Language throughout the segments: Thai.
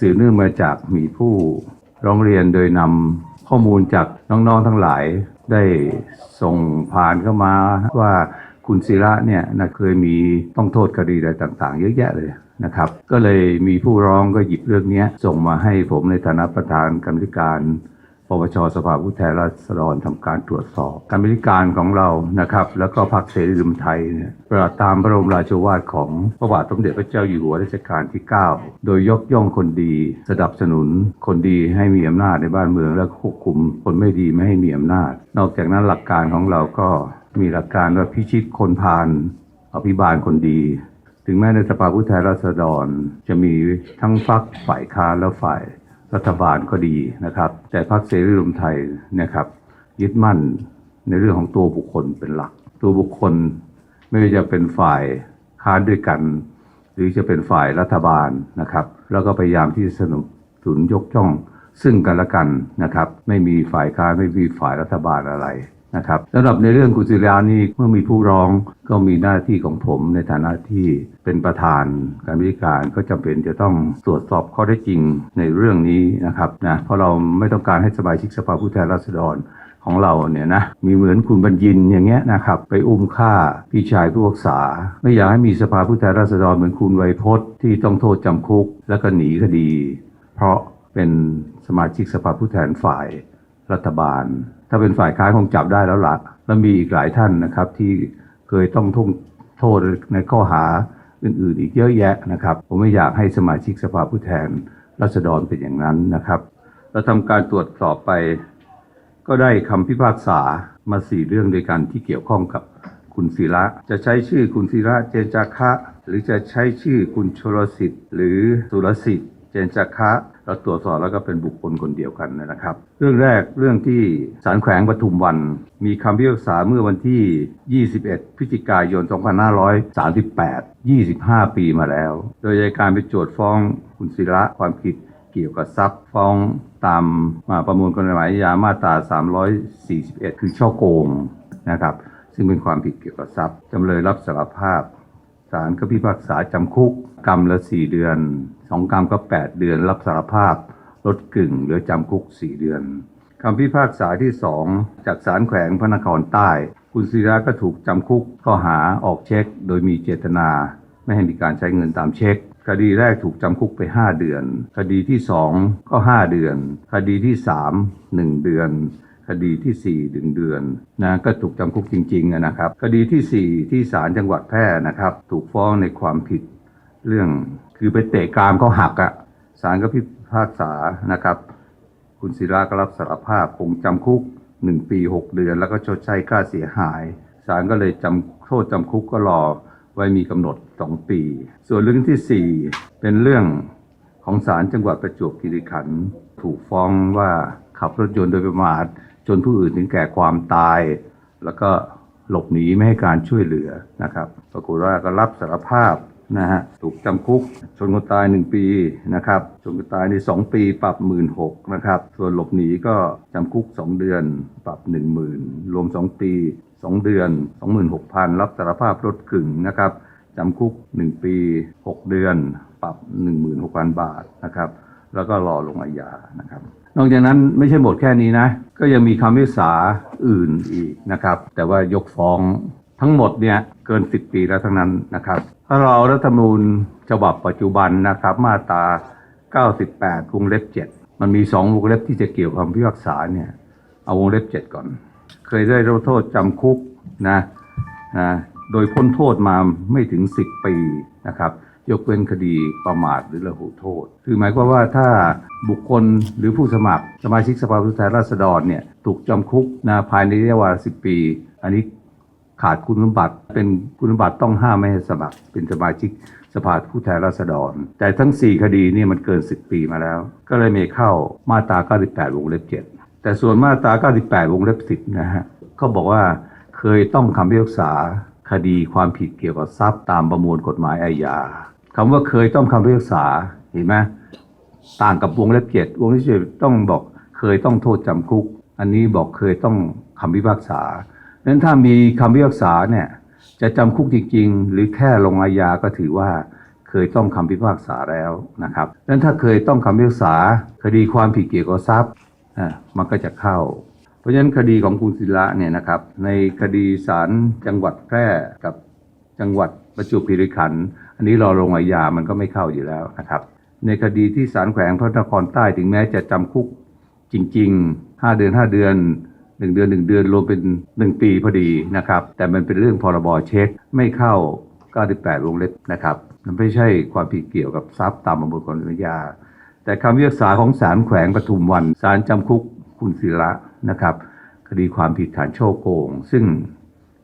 สืบเนื่องมาจากมีผู้ร้องเรียนโดยนำข้อมูลจากน้องๆทั้งหลาย ได้ส่งผ่านเข้ามาว่าคุณศิระเนี่ยนะเคยมีต้องโทษคดีอะไรต่างๆ เยอะแยะเลยนะครับ ก็เลยมีผู้ร้องก็หยิบเรื่องนี้ส่งมาให้ผมในฐานะประธานกรรมธิการ ปปชสภาผู้แทนราษฎรทำการตรวจสอบการบริการของเรานะครับ แล้วก็พรรคเสรีรวมไทยเนี่ยปฏิบัติตามพระบรมราชวาทของพระบาทสมเด็จพระเจ้าอยู่หัวรัชกาลที่ 9 โดยยกย่องคนดีสนับสนุนคนดีให้มีอำนาจในบ้านเมือง และควบคุมคนไม่ดีไม่ให้มีอำนาจ นอกจากนั้นหลักการของเราก็มีหลักการว่าพิชิตคนพาลอภิบาลคนดีถึงแม้ในสภาผู้แทนราษฎร จะมีทั้งฝักฝ่ายค้านและฝ่าย รัฐบาลก็ดีนะครับ แต่พรรคเสรีรวมไทยเนะครับ ยึดมั่นในเรื่องของตัวบุคคลเป็นหลัก ตัวบุคคลไม่ว่าจะเป็นฝ่ายค้านด้วยกัน หรือจะเป็นฝ่ายรัฐบาลนะครับ แล้วก็พยายามที่จะสนับสนุนยกย่องซึ่งกันและกันนะครับ ไม่มีฝ่ายค้านไม่มีฝ่ายรัฐบาลอะไร นะครับสำหรับในเรื่องกุศิรานี่เมื่อมีผู้ร้องก็มีหน้าที่ของผมในฐานะที่เป็นประธานการบริการก็จำเป็นจะต้องตรวจสอบข้อได้จริงในเรื่องนี้นะครับนะเพราะเราไม่ต้องการให้สมาชิกสภาผู้แทนราษฎรของเราเนี่ยนะมีเหมือนคุณบรรยินอย่างเงี้ยนะครับไปอุ้มฆ่าพี่ชายผู้รักษา ไม่อยากให้มีสภาผู้แทนราษฎรเหมือนคุณไวยพจน์ที่ต้องโทษจำคุก แล้วก็หนีคดี เพราะเป็นสมาชิกสภาผู้แทนฝ่ายรัฐบาล ถ้าเป็นฝ่ายค้านคงจับได้แล้วละแล้วมีอีกหลายท่านนะครับ ที่เคยต้องทุ่งโทษในข้อหาอื่นๆ อีกเยอะแยะนะครับ ผมไม่อยากให้สมาชิกสภาผู้แทนราษฎรเป็นอย่างนั้นนะครับ เราทำการตรวจสอบไปก็ได้คำพิพากษามาสี่เรื่องด้วยกันที่เกี่ยวข้องกับคุณศิระ จะใช้ชื่อคุณศิระเจนจาคะ หรือจะใช้ชื่อคุณชลสิทธิ์ หรือสุรสิทธิ์ เจนจาคะ เราตรวจสอบแล้วก็เป็นบุคคลคนเดียวกันนะครับ เรื่องแรกเรื่องที่ศาลแขวงปทุมวัน มีคำพิพากษาเมื่อวันที่ 21 พฤศจิกายน 2538 25 ปีมาแล้ว โดยอัยการไปโจทย์ฟ้องคุณศิระความผิดเกี่ยวกับทรัพย์ฟ้องตามมาประมวลกฎหมายอาญามาตรา 341 คือช่อโกงนะครับ ซึ่งเป็นความผิดเกี่ยวกับทรัพย์จำเลยรับสารภาพ ศาลก็พิพากษาจำคุกกรรมละ4เดือน2กรรมก็8เดือน รับสารภาพลดกึ่งหลือจำคุก4เดือนคำพิพากษาที่2จากศาลแขวงพระนครใต้ คุณศิระก็ถูกจำคุกข้อหาออกเช็ค โดยมีเจตนา ไม่ให้มีการใช้เงินตามเช็ค คดีแรกถูกจำคุกไป 5 เดือน คดีที่ 2 ก็ 5 เดือน คดีที่ 3 1 เดือน คดีที่4 1เดือนนะก็ถูกจำคุกจริงๆนะครับคดีที่ 4 ที่ศาลจังหวัดแพร่นะครับถูกฟ้องในความผิดเรื่องคือไปเตะกรามเขาหักอะศาลก็พิพากษานะครับ คุณศิระก็รับสารภาพคงจำคุก 1 ปี 6 เดือน แล้วก็ชดใช้ค่าเสียหายศาลก็เลยจำโทษจำคุกก็รอไว้มีกำหนด 2 ปี ส่วนเรื่องทีสี่4 เป็นเรื่องของศาลจังหวัดประจวบคีรีขันธ์ถูกฟ้องว่าขับรถยนต์โดยประมาท จนผู้อื่นถึงแก่ความตาย แล้วก็หลบหนีไม่ให้การช่วยเหลือนะครับปรากฏว่าก็รับสารภาพนะฮะถูกจำคุกชนคนตาย 1 ปีนะครับชนคนตายใน 2 ปีปรับ 1 6ื่นนะครับส่วนหลบหนีก็จำคุก 2 เดือนปรับ 1 0,000 รวม 2 ปี 2 เดือน 26,000 รับสารภาพลดกึ่งนะครับจำคุก 1 ปี 6 เดือน ปรับ 16,000 บาทนะครับแล้วก็รอลงอาญานะครับ นอกจากนั้นไม่ใช่หมดแค่นี้นะ ก็ยังมีคำพิพากษาอื่นอีกนะครับ แต่ว่ายกฟ้องทั้งหมดเนี่ยเกิน 10 ปีแล้วทั้งนั้นนะครับ ถ้าเรารัฐธรรมนูญฉบับปัจจุบันนะครับ มาตรา 98 วงเล็บ 7 มันมี 2 วงเล็บที่จะเกี่ยวกับคำพิพากษาเนี่ย เอาวงเล็บ 7 ก่อน เคยได้รับโทษจำคุกนะนะ โดยพ้นโทษมาไม่ถึง 10 ปีนะครับ ยกเว้นคดีประมาทหรือละหูโทษ คือหมายความว่าถ้าบุคคลหรือผู้สมัครสมาชิกสภาผู้แทนราษฎรเนี่ยถูกจำคุกนะภายในระยะเวลา10ปี อันนี้ขาดคุณสมบัติเป็นคุณสมบัติต้องห้ามไม่ให้สมัคร เป็นสมาชิกสภาผู้แทนราษฎร แต่ทั้ง 4 คดีนี่มันเกิน 10 ปีมาแล้ว ก็เลยไม่เข้ามาตรา 98 วงเล็บ 7 แต่ส่วนมาตรา 98 วงเล็บ 10 นะฮะเขาบอกว่าเคยต้องคำพิพากษาคดีความผิดเกี่ยวกับทรัพย์ตามประมวลกฎหมายอาญา คำว่าเคยต้องคำพิพากษาเห็นไหมต่างกับวงเล็บเจ็ดวงเล็บเจ็ดต้องบอกเคยต้องโทษจำคุก อันนี้บอกเคยต้องคำพิพากษาดังนั้นถ้ามีคำพิพากษาเนี่ยจะจำคุกจริง ๆ หรือแค่ลงอาญาก็ถือว่าเคยต้องคำพิพากษาแล้วนะครับดังนั้นถ้าเคยต้องคำพิพากษาคดีความผิดเกี่ยวกับทรัพย์อะมันก็จะเข้า เพราะฉะนั้นคดีของคุณศิระเนี่ยนะครับในคดีศาลจังหวัดแพร่กับจังหวัดประจวบคีรีขันธ์ อันนี้รอลงอาญามันก็ไม่เข้าอยู่แล้วนะครับ ในคดีที่ศาลแขวงพระนครใต้ถึงแม้จะจำคุกจริง ๆ 5 เดือน 5 เดือน 1 เดือน 1 เดือนรวมเป็น 1 ปีพอดีนะครับ แต่มันเป็นเรื่องพรบเช็คไม่เข้า 98 วงเล็บนะครับ มันไม่ใช่ความผิดเกี่ยวกับทรัพย์ตามประมวลกฎหมายาญาแต่คำพิพากษาของศาลแขวงปทุมวันศาลจำคุกคุณศิระนะครับ คดีความผิดฐานช่อโกง ซึ่ง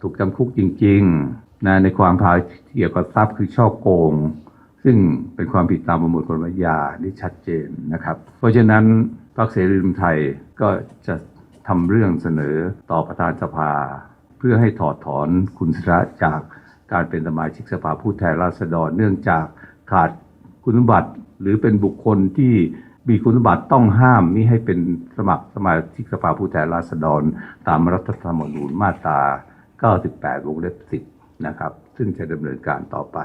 ถูกจำคุกจริง ๆ นะในความผิดเกี่ยวกับทรัพย์คือช่อโกง ซึ่งเป็นความผิดตามประมวลกฎหมายอาญาที่ชัดเจนนะครับ เพราะฉะนั้นพรรคเสรีรวมไทยก็จะทำเรื่องเสนอต่อประธานสภา เพื่อให้ถอดถอนคุณศิระจากการเป็นสมาชิกสภาผู้แทนราษฎร เนื่องจากขาดคุณสมบัติหรือเป็นบุคคลที่มีคุณสมบัติต้องห้ามมิให้เป็นสมัครสมาชิกสภาผู้แทนราษฎร ตามรัฐธรรมนูญมาตรา 98 วงเล็บ 10 นะครับ ซึ่งจะดำเนินการต่อไป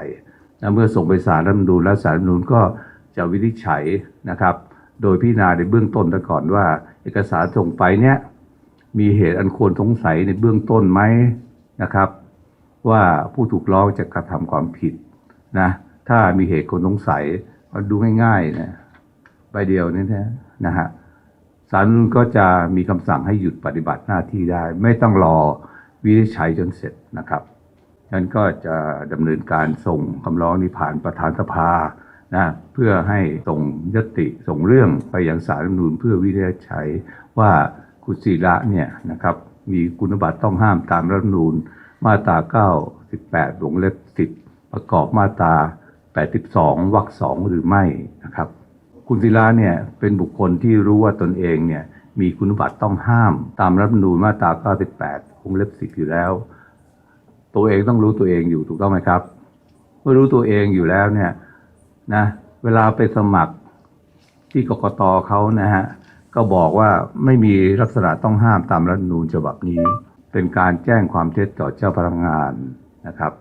นะเมื่อส่งไปสารรัฐมนูญและสารรัฐมนูญก็จะวินิจฉัยนะครับ โดยพิจารณาในเบื้องต้นก่อนว่า เอกสารส่งไปเนี่ยมีเหตุอันควรสงสัยในเบื้องต้นไหมนะครับ ว่าผู้ถูกร้องจะกระทำความผิดนะถ้ามีเหตุควรสงสัยก็ดูง่ายๆนะใบเดียวนี่นะนะฮะศาลรัฐธรรมนูญก็จะมีคำสั่งให้หยุดปฏิบัติหน้าที่ได้ ไม่ต้องรอวินิจฉัยจนเสร็จนะครับ นั้นก็จะดำเนินการส่งคำร้องนี้ผ่านประธานสภานะเพื่อให้ส่งยติส่งเรื่องไปยังสารรัฐมนูญเพื่อวินิจฉัยว่าคุณศิระเนี่ยนะครับมีคุณบัติต้องห้ามตามรัฐมนูญมาตรา 98วงเล็บ10 ประกอบมาตรา 82วรรคสองหรือไม่นะครับ คุณศิระเนี่ยเป็นบุคคลที่รู้ว่าตนเองเนี่ยมีคุณบัติต้องห้ามตามรัฐมนูญมาตรา 98วงเล็บ10 อยู่แล้ว ตัวเองต้องรู้ตัวเองอยู่ถูกต้องไหมครับ เมื่อรู้ตัวเองอยู่แล้วเนี่ยนะเวลาไปสมัครที่กกตเขานะฮะก็บอกว่าไม่มีลักษณะต้องห้ามตามรัฐธรรมนูญฉบับนี้ เป็นการแจ้งความเท็จต่อเจ้าพนักงานนะครับ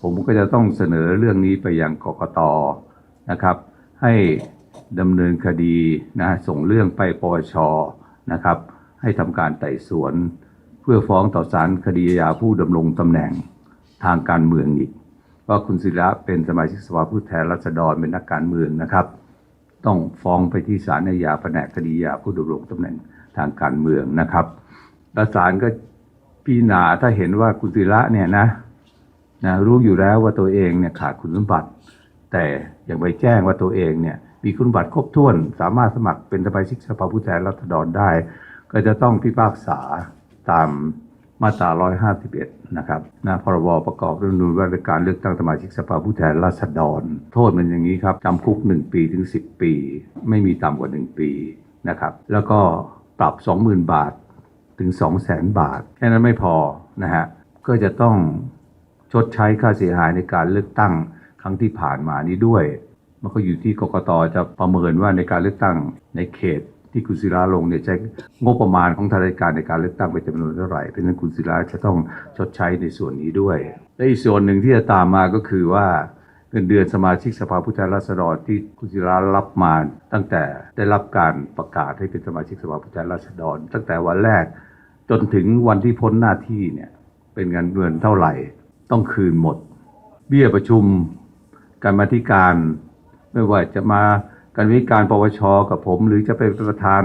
ผมก็จะต้องเสนอเรื่องนี้ไปยังกกตนะครับ ให้ดำเนินคดีนะส่งเรื่องไปปปชนะครับ ให้ทำการไต่สวน เพื่อฟ้องต่อศาลคดีอาญาผู้ดำรงตำแหน่ง ทางการเมืองอีกว่าคุณศิระเป็นสมาชิกสภาผู้แทนราษฎรเป็นนักการเมืองนะครับ ต้องฟ้องไปที่ศาลอาญาแผนกคดีอาผู้ดำรงตำแหน่งทางการเมืองนะครับและศาลก็พิจารณาถ้าเห็นว่าคุณศิระเนี่ยนะนะรู้อยู่แล้วว่าตัวเองเนี่ยขาดคุณสมบัติ แต่ยังไปแจ้งว่าตัวเองเนี่ยมีคุณบัติครบถ้วน สามารถสมัครเป็นสมาชิกสภาผู้แทนราษฎรได้ ก็จะต้องพิพากษาตาม มาตรา 151 นะครับนะพรบประกอบรัฐธรรมนูญว่าด้วยการเลือกตั้งสมาชิกสภาผู้แทนราษฎร โทษมันอย่างนี้ครับจำคุก 1 ปีถึง 10 ปี ไม่มีต่ำกว่า 1 ปีนะครับ แล้วก็ปรับ 20,000 บาทถึง 200,000 บาท แค่นั้นไม่พอนะฮะ ก็จะต้องชดใช้ค่าเสียหายในการเลือกตั้งครั้งที่ผ่านมานี้ด้วย มันก็อยู่ที่กกตจะประเมินว่าในการเลือกตั้งในเขต ที่คุณศิระลงเนี่ยใช้งบประมาณของทางราชการในการเลือกตั้งไปจำนวนเท่าไหร่เพราะฉะนั้นคุณศิระจะต้องชดใช้ในส่วนนี้ด้วย และอีกส่วนหนึ่งที่จะตามมาก็คือว่าเงินเดือนสมาชิกสภาผู้แทนราษฎรที่คุณศิระรับมาตั้งแต่ได้รับการประกาศให้เป็นสมาชิกสภาผู้แทนราษฎร ตั้งแต่วันแรกจนถึงวันที่พ้นหน้าที่เนี่ยเป็นเงินเดือนเท่าไหร่ ต้องคืนหมด เบี้ยประชุมการมาธิการ ไม่ว่าจะมา การวิการปวช กับผม หรือจะเป็นประธาน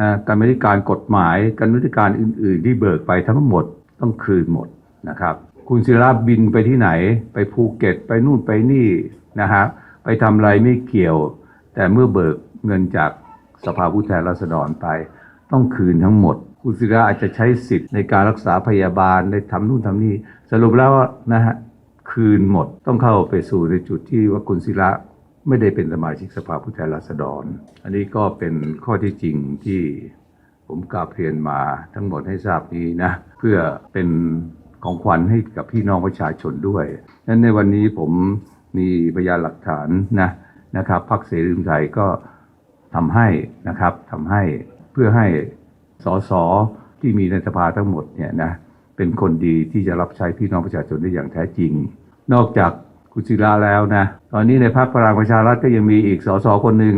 อ่าการวิการกฎหมาย การวิการอื่น ๆ ที่เบิกไปทั้งหมดต้องคืนหมดนะครับ คุณศิระบินไปที่ไหน ไปภูเก็ตไปนู่นไปนี่นะฮะไปทำอะไรไม่เกี่ยว แต่เมื่อเบิกเงินจากสภาผู้แทนราษฎรไป ต้องคืนทั้งหมด คุณศิระอาจจะใช้สิทธิ์ในการรักษาพยาบาลได้ทำนู่นทำนี่สรุปแล้วนะฮะคืนหมดต้องเข้าไปสู่ในจุดที่ว่าคุณศิระ ไม่ได้เป็นสมาชิกสภาผู้แทนราษฎร อันนี้ก็เป็นข้อที่จริงที่ผมกราบเรียนมาทั้งหมดให้ทราบนี้นะ เพื่อเป็นของขวัญให้กับพี่น้องประชาชนด้วยนั้นในวันนี้ผมมีพยานหลักฐานนะนะครับพรรคเสรีรวมไทยก็ทำให้นะครับทำให้เพื่อให้สสที่มีในสภาทั้งหมดเนี่ยนะเป็นคนดีที่จะรับใช้พี่น้องประชาชนได้อย่างแท้จริง นอกจาก คุณศิระแล้วนะตอนนี้ในพรรคพลังประชารัฐก็ยังมีอีกสสคนหนึ่ง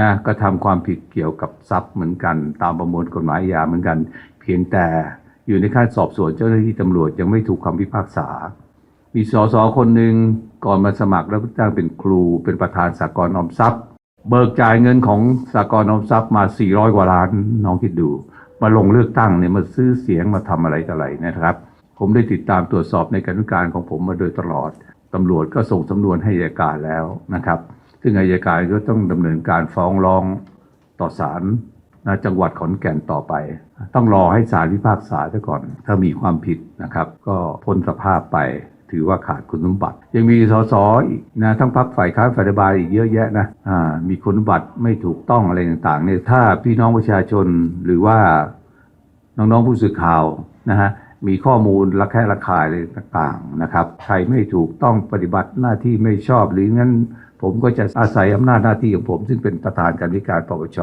นะก็ทำความผิดเกี่ยวกับทรัพย์เหมือนกัน ตามประมวลกฎหมายอาญาเหมือนกัน เพียงแต่อยู่ในขั้นสอบสวนเจ้าหน้าที่ตำรวจยังไม่ถูกคำพิพากษา มีสสคนหนึ่งก่อนมาสมัครแล้วจ้างเป็นครูเป็นประธานสากลออมทรัพย์ เบิกจ่ายเงินของสากลออมทรัพย์มา 400 กว่าล้านน้องคิดดู มาลงเลือกตั้งเนี่ยมาซื้อเสียงมาทำอะไรต่ออะไรนะครับ ผมได้ติดตามตรวจสอบในการการของผมมาโดยตลอด ตำรวจก็ส่งสำนวนให้อัยการแล้วนะครับ ซึ่งอัยการก็ต้องดำเนินการฟ้องร้องต่อศาลนจังหวัดขอนแก่นต่อไป ต้องรอให้ศาลพิพากษาซะก่อน ถ้ามีความผิดนะครับ ก็พ้นสภาพไปถือว่าขาดคุณสมบัติ ยังมีสสอีกนะทั้งพรรคฝ่ายค้านฝ่ายรัฐบาลอีกเยอะแยะนะอ่ามีคุณสมบัติไม่ถูกต้องอะไรต่างๆเนี่ยถ้าพี่น้องประชาชนหรือว่าน้องๆผู้สื่อข่าวนะฮะ มีข้อมูลระแคะระคายอะไรต่างๆนะครับ ใครไม่ถูกต้องปฏิบัติหน้าที่ไม่ชอบหรืองั้น ผมก็จะอาศัยอำนาจหน้าที่ของผม ซึ่งเป็นประธานการธิการปปช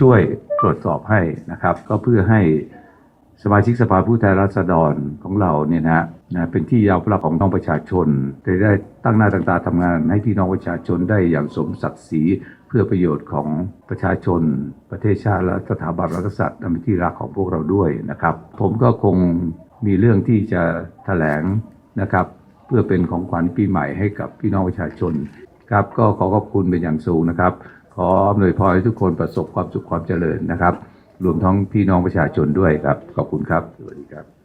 ช่วยตรวจสอบให้นะครับ ก็เพื่อให้สมาชิกสภาผู้แทนราษฎรของเราเนี่ยนะนะเป็นที่ยอมรับของน้องประชาชนจะได้ตั้งหน้าตั้งตาทำงาน ให้พี่น้องประชาชนได้อย่างสมศักดิ์ศรีเพื่อประโยชน์ของประชาชน ประเทศชาติและสถาบันรัฐกษัตร์อันเป็นที่รักของพวกเราด้วยนะครับ ผมก็คง มีเรื่องที่จะแถลงนะครับ เพื่อเป็นของขวัญปีใหม่ให้กับพี่น้องประชาชนครับก็ขอขอบคุณเป็นอย่างสูงนะครับ ขออำนวยพรให้ทุกคนประสบความสุขความเจริญนะครับ รวมทั้งพี่น้องประชาชนด้วยครับ ขอบคุณครับ สวัสดีครับ